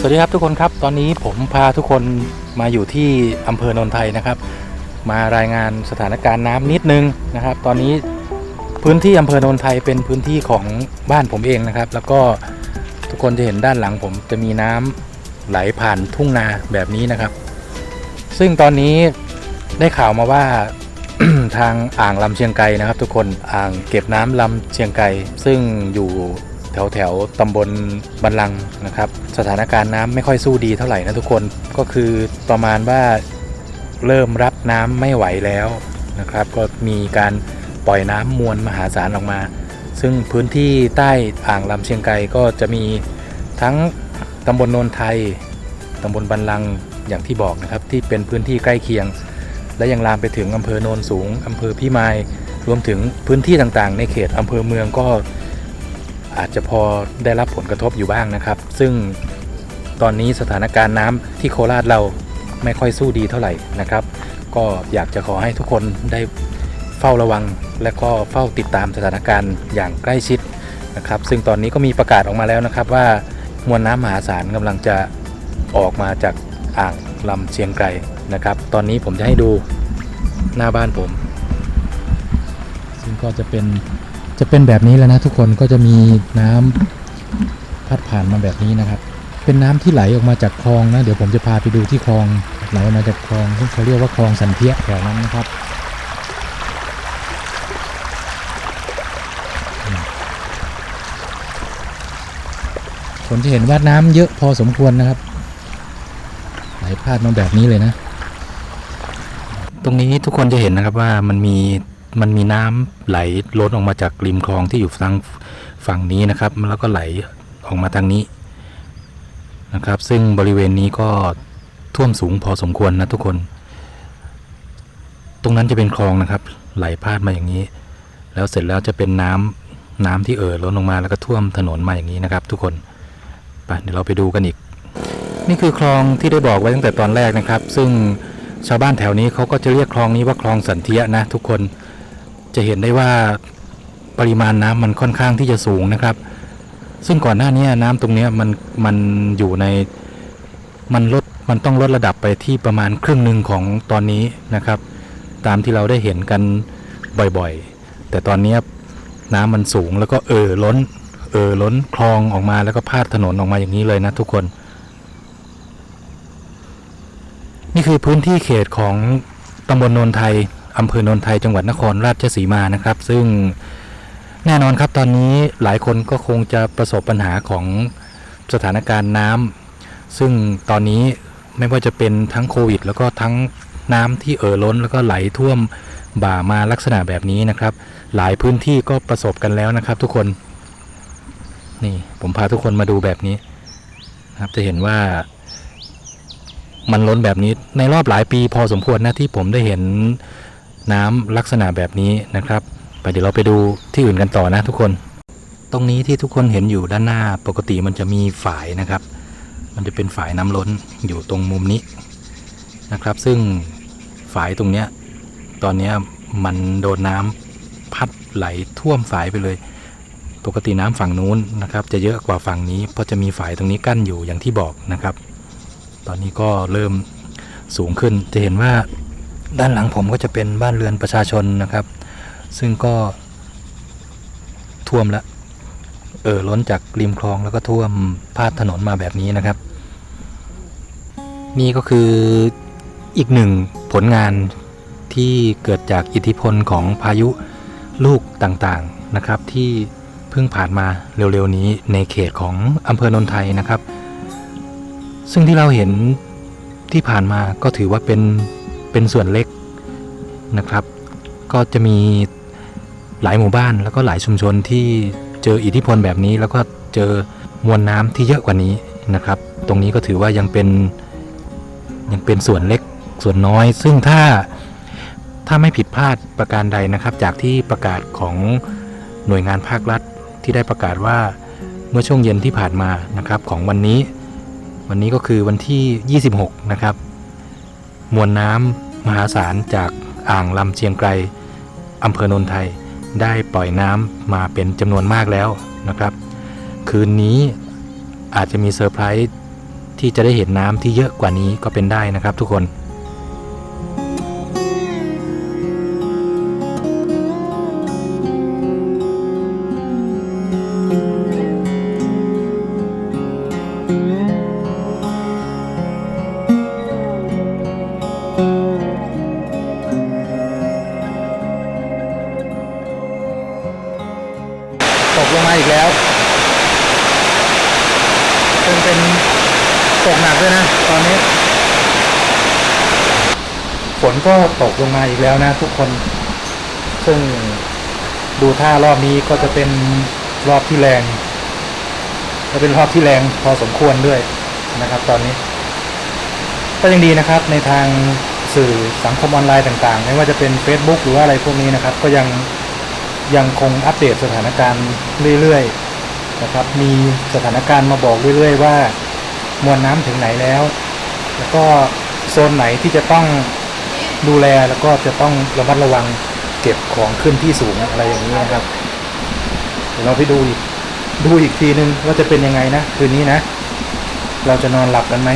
สวัสดีครับทุกคนครับตอนนี้ผมพาทุกคนมาอยู่ที่อำเภอโนนไทยนะครับ มารายงานสถานการณ์น้ำนิดนึงนะครับ ตอนนี้พื้นที่อำเภอโนนไทยเป็นพื้นที่ของบ้านผมเองนะครับ แล้วก็ทุกคนจะเห็นด้านหลังผมจะมีน้ำไหลผ่านทุ่งนาแบบนี้นะครับ ซึ่งตอนนี้ได้ข่าวมาว่าทางอ่างลำเชียงไกรนะครับ ทุกคนอ่างเก็บน้ำลำเชียงไกรซึ่งอยู่ ถวแถวตำบลบันลังนะครับ สถานการณ์น้ำไม่ค่อยสู้ดีเท่าไหร่นะทุกคนก็คือประมาณว่าเริ่มรับน้ำไม่ไหวแล้วนะครับ ก็มีการปล่อยน้ำมวลมหาศาลออกมา ซึ่งพื้นที่ใต้อ่างลำเชียงไกรก็จะมีทั้งตำบลโนนไทยตำบลบันลังอย่างที่บอกนะครับ ที่เป็นพื้นที่ใกล้เคียง และยังลามไปถึงอำเภอโนนสูงอำเภอพิมายรวมถึงพื้นที่ต่างๆ ในเขตอำเภอเมืองก็ อาจจะพอได้รับผลกระทบอยู่บ้างนะครับ ซึ่งตอนนี้สถานการณ์น้ำที่โคราชเราไม่ค่อยสู้ดีเท่าไหร่นะครับ ก็อยากจะขอให้ทุกคนได้เฝ้าระวัง และก็เฝ้าติดตามสถานการณ์อย่างใกล้ชิดนะครับ ซึ่งตอนนี้ก็มีประกาศออกมาแล้วนะครับ ว่ามวลน้ำมหาศาลกำลังจะออกมาจากอ่างลำเชียงไกรนะครับ ตอนนี้ผมจะให้ดูหน้าบ้านผม ซึ่งก็จะเป็น จะเป็นแบบนี้แล้วนะทุกคนก็จะมีน้ำพัดผ่านมาแบบนี้นะครับ เป็นน้ำที่ไหลออกมาจากคลองนะ เดี๋ยวผมจะพาไปดูที่คลองไหลออกมาจากคลองซึ่งเขาเรียกว่าคลองสันเทียแถวนั้นนะครับผมจะเห็นว่าน้ำเยอะพอสมควรนะครับ ไหลพาดมาแบบนี้เลยนะ ตรงนี้ทุกคนจะเห็นนะครับว่ามันมี มันมีน้ำไหลล้นออกมาจากริมคลองที่อยู่ทางฝั่งนี้นะครับ แล้วก็ไหลออกมาทางนี้นะครับ ซึ่งบริเวณนี้ก็ท่วมสูงพอสมควรนะทุกคน ตรงนั้นจะเป็นคลองนะครับ ไหลพาดมาอย่างนี้ แล้วเสร็จแล้วจะเป็นน้ำน้ำที่เอ่อล้นลงมาแล้วก็ท่วมถนนมาอย่างนี้นะครับ ทุกคนไปเดี๋ยวเราไปดูกันอีก นี่คือคลองที่ได้บอกไว้ตั้งแต่ตอนแรกนะครับ ซึ่งชาวบ้านแถวนี้เขาก็จะเรียกคลองนี้ว่าคลองสันเทียนะทุกคน จะเห็นได้ว่าปริมาณน้ำมันค่อนข้างที่จะสูงนะครับ ซึ่งก่อนหน้านี้น้ำตรงนี้มันมันอยู่ในมันลดมันต้องลดระดับไปที่ประมาณครึ่งหนึ่งของตอนนี้นะครับ ตามที่เราได้เห็นกันบ่อยๆ แต่ตอนนี้น้ำมันสูงแล้วก็เอ่อล้น เอ่อล้นคลองออกมาแล้วก็พาดถนนออกมาอย่างนี้เลยนะทุกคน นี่คือพื้นที่เขตของตำบลโนนไทย อำเภอโนนไทยจังหวัดนครราชสีมานะครับ ซึ่งแน่นอนครับตอนนี้หลายคนก็คงจะประสบปัญหาของสถานการณ์น้ำซึ่งตอนนี้ไม่ว่าจะเป็นทั้งโควิด แล้วก็ทั้งน้ำที่เอ่อล้น แล้วก็ไหลท่วมบ่ามาลักษณะแบบนี้นะครับ หลายพื้นที่ก็ประสบกันแล้วนะครับ ทุกคน นี่ผมพาทุกคนมาดูแบบนี้นะครับจะเห็นว่ามันล้นแบบนี้ในรอบหลายปีพอสมควรนะที่ผมได้เห็น น้ำลักษณะแบบนี้นะครับ ไปเดี๋ยวเราไปดูที่อื่นกันต่อนะทุกคน ตรงนี้ที่ทุกคนเห็นอยู่ด้านหน้าปกติมันจะมีฝายนะครับ มันจะเป็นฝายน้ำล้นอยู่ตรงมุมนี้นะครับ ซึ่งฝายตรงเนี้ยตอนเนี้มันโดนน้ำพัดไหลท่วมฝายไปเลย ปกติน้ำฝั่งนู้นนะครับ จะเยอะกว่าฝั่งนี้เพราะจะมีฝายตรงนี้กั้นอยู่อย่างที่บอกนะครับ ตอนนี้ก็เริ่มสูงขึ้นจะเห็นว่า ด้านหลังผมก็จะเป็นบ้านเรือนประชาชนนะครับ ซึ่งก็ท่วมล้วเออล้นจากริมคลองแล้วก็ท่วมพาดถนนมาแบบนี้นะครับ นี่ก็คืออีกหนึ่งผลงานที่เกิดจากอิทธิพลของพายุลูกต่างๆนะครับ ที่เพิ่งผ่านมาเร็วๆนี้ในเขตของอำเภอโนนไทยนะครับ ซึ่งที่เราเห็นที่ผ่านมาก็ถือว่าเป็น เป็นส่วนเล็กนะครับ ก็จะมีหลายหมู่บ้านแล้วก็หลายชุมชนที่เจออิทธิพลแบบนี้ แล้วก็เจอมวลน้ำที่เยอะกว่านี้นะครับ ตรงนี้ก็ถือว่ายังเป็นยังเป็นส่วนเล็กส่วนน้อย ซึ่งถ้าถ้าไม่ผิดพลาดประการใดนะครับ จากที่ประกาศของหน่วยงานภาครัฐที่ได้ประกาศว่าเมื่อช่วงเย็นที่ผ่านมานะครับของวันนี้ วันนี้ก็คือวันที่ 26 นะครับ มวลน้ำมหาศาลจากอ่างลำเชียงไกรอำเภอโนนไทยได้ปล่อยน้ำมาเป็นจำนวนมากแล้วนะครับ คืนนี้อาจจะมีเซอร์ไพรส์ที่จะได้เห็นน้ำที่เยอะกว่านี้ก็เป็นได้นะครับทุกคน เป็นตกหนักด้วยนะ ตอนนี้ ฝนก็ตกลงมาอีกแล้วนะทุกคน ซึ่งดูท่ารอบนี้ก็จะเป็นรอบที่แรงและเป็นรอบที่แรงพอสมควรด้วยนะครับ ตอนนี้ ก็ยังดีนะครับในทางสื่อสังคมออนไลน์ต่างๆ ไม่ว่าจะเป็น Facebook หรือว่าอะไรพวกนี้นะครับ ก็ยังยังคงอัปเดตสถานการณ์เรื่อยๆ นะครับ มีสถานการณ์มาบอกเรื่อยๆว่ามวลน้ำถึงไหนแล้ว แล้วก็โซนไหนที่จะต้องดูแลแล้วก็จะต้องระมัดระวังเก็บของขึ้นที่สูงอะไรอย่างนี้นะครับเดี๋ยวเราไปดูอีกดูอีกทีนึงว่าจะเป็นยังไงนะคืนนี้นะ เราจะนอนหลับกันไหม